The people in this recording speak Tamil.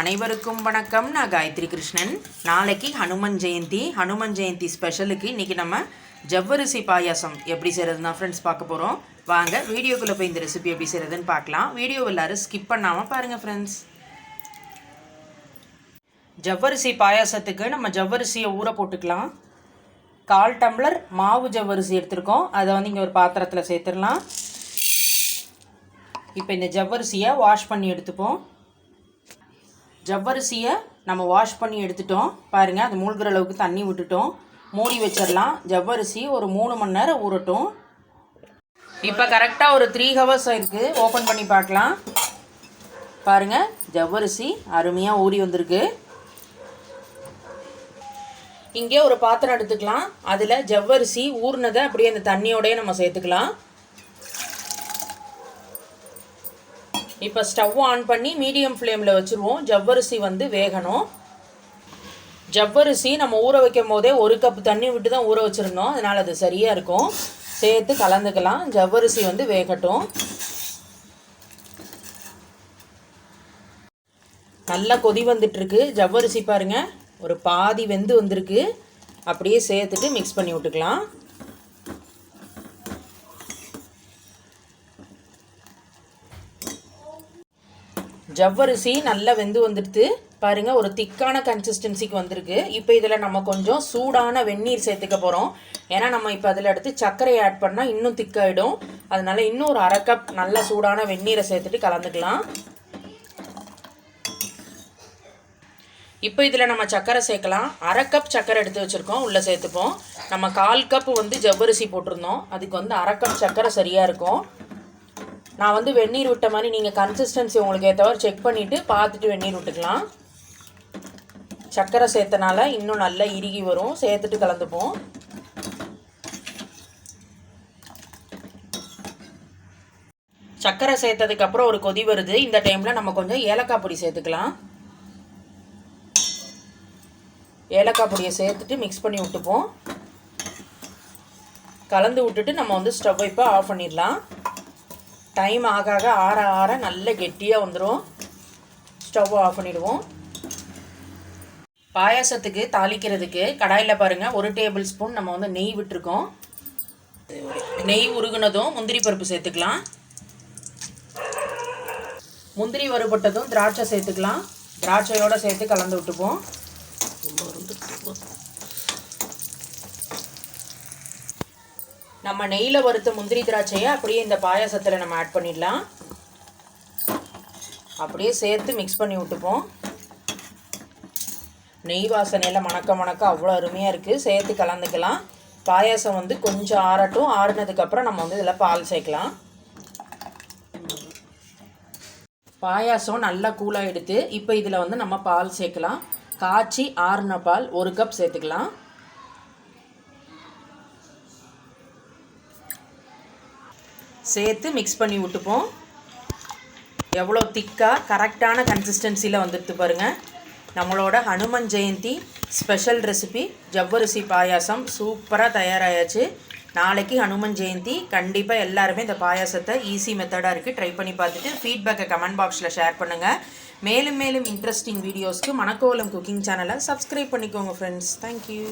அனைவருக்கும் வணக்கம். நான் காயத்ரி கிருஷ்ணன். நாளைக்கு ஹனுமன் ஜெயந்தி. ஹனுமன் ஜெயந்தி ஸ்பெஷலுக்கு இன்றைக்கி நம்ம ஜவ்வரிசி பாயாசம் எப்படி செய்கிறதுனா ஃப்ரெண்ட்ஸ் பார்க்க போகிறோம் வாங்க வீடியோக்குள்ளே போய் இந்த ரெசிபி எப்படி செய்கிறதுன்னு பார்க்கலாம். வீடியோ எல்லாரும் ஸ்கிப் பண்ணாமல் பாருங்கள் ஃப்ரெண்ட்ஸ் ஜவ்வரிசி பாயாசத்துக்கு நம்ம ஜவ்வரிசியை ஊற போட்டுக்கலாம். கால் டம்ளர் மாவு ஜவ்வரிசி எடுத்திருக்கோம். அதை வந்து இங்கே ஒரு பாத்திரத்தில் சேர்த்துடலாம். இப்போ இந்த ஜவ்வரிசியை வாஷ் பண்ணி எடுத்துப்போம். ஜவ்வரிசியை நம்ம வாஷ் பண்ணி எடுத்துட்டோம். பாருங்கள் அது மூழ்கிற அளவுக்கு தண்ணி விட்டுட்டோம். மூடி வச்சிடலாம். ஜவ்வரிசி ஒரு மூணு மணி நேரம் ஊறட்டும். இப்போ கரெக்டாக ஒரு த்ரீ ஹவர்ஸ் இருக்குது ஓப்பன் பண்ணி பார்க்கலாம். பாருங்கள் ஜவ்வரிசி அருமையாக ஊறி வந்திருக்கு. இங்கே ஒரு பாத்திரம் எடுத்துக்கலாம். அதில் ஜவ்வரிசி ஊறினதை அப்படியே அந்த தண்ணியோடய நம்ம சேர்த்துக்கலாம். இப்போ ஸ்டவ் ஆன் பண்ணி மீடியம் ஃப்ளேமில் வச்சுருவோம். ஜவ்வரிசி வந்து வேகணும். ஜவ்வரிசி நம்ம ஊற வைக்கும் போதே ஒரு கப் தண்ணி விட்டு தான் ஊற வச்சுருந்தோம். அதனால் அது சரியாக இருக்கும். சேர்த்து கலந்துக்கலாம். ஜவ்வரிசி வந்து வேகட்டும். நல்லா கொதி வந்துட்டுருக்கு. ஜவ்வரிசி பாருங்கள் ஒரு பாதி வெந்து வந்திருக்கு. அப்படியே சேர்த்துட்டு மிக்ஸ் பண்ணி விட்டுக்கலாம். ஜவ்வரிசி நல்லா வெந்து வந்துடுது. பாருங்க ஒரு திக்கான கன்சிஸ்டன்சிக்கு வந்திருக்கு. இப்போ இதில் நம்ம கொஞ்சம் சூடான வெந்நீர் சேர்த்துக்க போகிறோம் ஏன்னா நம்ம இப்போ அதில் எடுத்து சர்க்கரையை ஆட் பண்ணால் இன்னும் திக்காயிடும். அதனால இன்னும் ஒரு அரை கப் நல்ல சூடான வெந்நீரை சேர்த்துட்டு கலந்துக்கலாம். இப்போ இதில் நம்ம சர்க்கரை சேர்க்கலாம். அரை கப் சர்க்கரை எடுத்து வச்சுருக்கோம். உள்ளே சேர்த்துப்போம். நம்ம கால் கப் வந்து ஜவ்வரிசி போட்டிருந்தோம். அதுக்கு வந்து அரை கப் சர்க்கரை சரியாக இருக்கும். நான் வந்து வெந்நீர் விட்ட மாதிரி நீங்கள் கன்சிஸ்டன்சி உங்களுக்கு ஏற்றவாறு செக் பண்ணிவிட்டு பார்த்துட்டு வெந்நீர் விட்டுக்கலாம் சர்க்கரை சேர்த்தனால இன்னும் நல்லா இறுகி வரும். சேர்த்துட்டு கலந்துப்போம். சர்க்கரை சேர்த்ததுக்கப்புறம் ஒரு கொதி வருது. இந்த டைமில் நம்ம கொஞ்சம் ஏலக்காய் பொடி சேர்த்துக்கலாம். ஏலக்காய் பொடியை சேர்த்துட்டு மிக்ஸ் பண்ணி விட்டுப்போம். கலந்து விட்டுட்டு நம்ம வந்து ஸ்டவ் இப்போ ஆஃப் பண்ணிடலாம். டைம் ஆக ஆக ஆற ஆற நல்ல கெட்டியாக வந்துடும் ஸ்டவ் ஆஃப் பண்ணிவிடுவோம் பாயாசத்துக்கு தாளிக்கிறதுக்கு கடாயில் பாருங்கள் ஒரு டேபிள் ஸ்பூன் நம்ம வந்து நெய் விட்டுருக்கோம். நெய் உருகுனதும் முந்திரி பருப்பு சேர்த்துக்கலாம். முந்திரி வறுபட்டதும் திராட்சை சேர்த்துக்கலாம். திராட்சையோடு சேர்த்து கலந்து விட்டுப்போம். நம்ம நெய்யில் வறுத்த முந்திரி திராட்சையை அப்படியே இந்த பாயாசத்தில் நம்ம ஆட் பண்ணிடலாம். அப்படியே சேர்த்து மிக்ஸ் பண்ணி விட்டுப்போம். நெய் வாசனையில் மணக்க மணக்க அவ்வளோ அருமையாக இருக்குது சேர்த்து கலந்துக்கலாம். பாயாசம் வந்து கொஞ்சம் ஆறட்டும். ஆறுனதுக்கப்புறம் நம்ம வந்து இதில் பால் சேர்க்கலாம். பாயாசம் நல்லா கூலாக எடுத்து இப்போ இதில் வந்து நம்ம பால் சேர்க்கலாம். காய்ச்சி ஆறுன பால் ஒரு கப் சேர்த்துக்கலாம். சேர்த்து மிக்ஸ் பண்ணி விட்டுப்போம். எவ்வளோ திக்காக கரெக்டான கன்சிஸ்டன்சியில் வந்துடுது பாருங்கள் நம்மளோட ஹனுமன் ஜெயந்தி ஸ்பெஷல் ரெசிபி ஜவ்வரிசி பாயாசம் சூப்பராக தயாராகியாச்சு நாளைக்கு ஹனுமன் ஜெயந்தி கண்டிப்பாக எல்லாருமே இந்த பாயாசத்தை ஈஸி மெத்தடாக இருக்குது ட்ரை பண்ணி பார்த்துட்டு ஃபீட்பேக்கை கமெண்ட் பாக்ஸில் ஷேர் பண்ணுங்கள் மேலும் மேலும் இன்ட்ரெஸ்டிங் வீடியோஸ்க்கு மணக்கோலம் குக்கிங் சேனலை சப்ஸ்கிரைப் பண்ணிக்கோங்க ஃப்ரெண்ட்ஸ் தேங்க்யூ